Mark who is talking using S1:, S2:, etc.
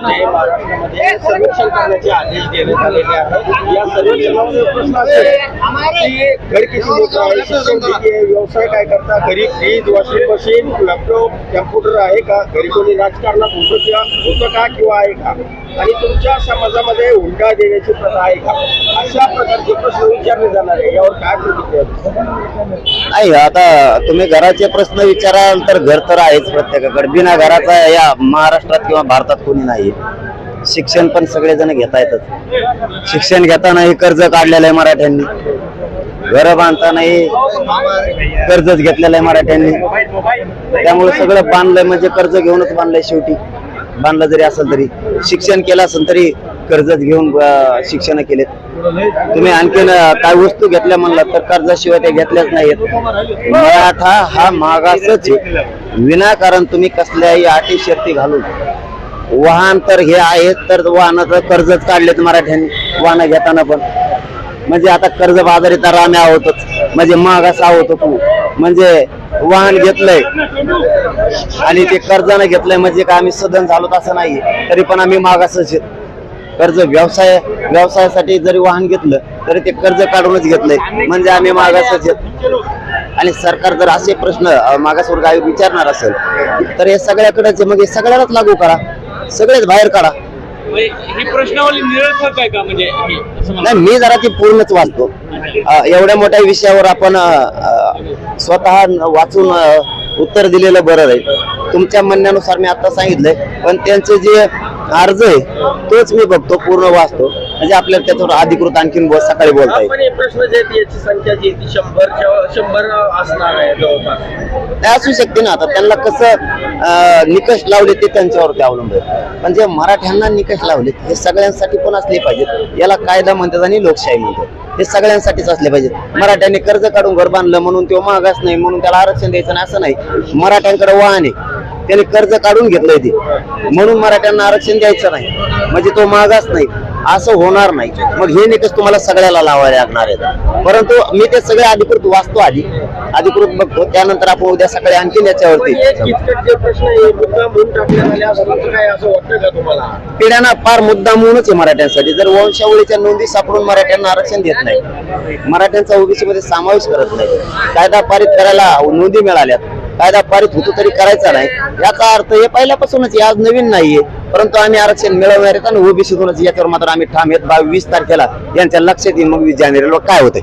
S1: महाराष्ट्रामध्ये सर्वेक्षण करण्याचे आदेश देण्यात आलेले आहेत या सर्वेक्षणामध्ये प्रश्न असे आहे घर किती मोठं शिक्षण आहे व्यवसाय काय करता घरी fridge washing machine laptop computer आहे का? घरी कोणी राजकारणात होतं किंवा होतं का किंवा आहे का? आणि तुमच्या समाजामध्ये हुंडा देण्याची प्रथा आहे का? अशा प्रकारचे प्रश्न विचारले जाणार आहे. यावर काय प्रतिक्रिया
S2: नाही आता तुम्ही घराचे प्रश्न विचाराल तर घर तर आहेच प्रत्येकाकडे. बिना घराचा या महाराष्ट्रात किंवा भारतात कोणी नाही. शिक्षण पण सगळेजण घेता येतात शिक्षण घेतानाही कर्ज काढलेलं आहे मराठ्यांनी. घर बांधतानाही कर्जच घेतलेलं आहे मराठ्यांनी. त्यामुळे सगळं बांधलंय म्हणजे कर्ज घेऊनच बांधलंय शेवटी. बांधलं जरी असेल तरी शिक्षण केलं असेल तरी कर्जच घेऊन शिक्षण केलेत. तुम्ही आणखीन काय वस्तू घेतल्या म्हणलं तर कर्जाशिवाय त्या घेतल्याच नाहीत मराठा हा मागासच आहे. विनाकारण तुम्ही कसल्याही अटी शर्ती घालून वाहन तर हे आहेत तर वाहनाचं कर्जच काढलेत मराठ्यांनी वाहन घेताना पण. म्हणजे आता कर्ज बाजारी तर आम्ही आहोतच म्हणजे मागास आहोत म्हणजे वाहन घेतलंय. आणि ते कर्जाने घेतलंय म्हणजे काय आम्ही सदन झालो असं नाही. तरी पण आम्ही मागासच. कर्ज व्यवसाय व्यवसायासाठी जरी वाहन घेतलं तरी ते कर्ज काढूनच घेतलंय. म्हणजे आम्ही मागासच. आणि सरकार जर असे प्रश्न मागासवर्ग आयोग विचारणार असेल तर हे सगळ्याकडेच. मग हे सगळ्यालाच लागू करा. सगळेच बाहेर काढा.
S3: ही का? म्हणजे
S2: नाही मी जरा ती पूर्णच वाचतो. एवढ्या मोठ्या विषयावर आपण स्वतः वाचून उत्तर दिलेलं बरं राहील. तुमच्या म्हणण्यानुसार मी आता सांगितलंय पण त्यांचे जे अर्ज आहे तोच मी बघतो पूर्ण वाचतो. म्हणजे आपल्याला त्याच्यावर अधिकृत आणखीन सकाळी बोलता येईल.
S1: प्रश्न जे याची संख्या जी शंभरच्या शंभर असणार आहे जवळपास.
S2: असू शकते ना आता त्यांना कसं निकष लावले ते त्यांच्यावरती अवलंबून आहे. पण जे मराठ्यांना निकष लावलेत हे सगळ्यांसाठी पण असले पाहिजेत. याला कायदा म्हणतात आणि लोकशाही म्हणतात. हे सगळ्यांसाठीच असले पाहिजेत. मराठ्यांनी कर्ज काढून घर बांधलं म्हणून तो मागास नाही म्हणून त्याला आरक्षण द्यायचं नाही असं नाही. मराठ्यांकडे वाहन आहे. त्याने कर्ज काढून घेतलंय ते. म्हणून मराठ्यांना आरक्षण द्यायचं नाही. म्हणजे तो मागास नाही. असं होणार नाही. मग हे निकष तुम्हाला सगळ्याला लावायला लागणार आहेत. परंतु मी ते सगळे अधिकृत वाचतो आधी. अधिकृत बघतो. त्यानंतर आपण उद्या सकाळी आणखीन याच्यावरती
S1: प्रश्न
S2: पिढ्यांना फार मुद्दा म्हणूनच आहे मराठ्यांसाठी. जर वंशावळीच्या नोंदी सापडून मराठ्यांना आरक्षण देत नाही. मराठ्यांचा ओबीसी मध्ये समावेश करत नाही. कायदा पारित करायला नोंदी मिळाल्यात. कायदा पारित होतो तरी करायचा नाही. याचा अर्थ हे पहिल्यापासूनच हे आज नवीन नाहीये. परंतु आम्ही आरक्षण मिळवणार आहेत आणि ओबीसीतूनच याच्यावर मात्र आम्ही ठाम येत बावीस तारखेला यांच्या लक्षात येईल मग वीस जानेवारीला काय होते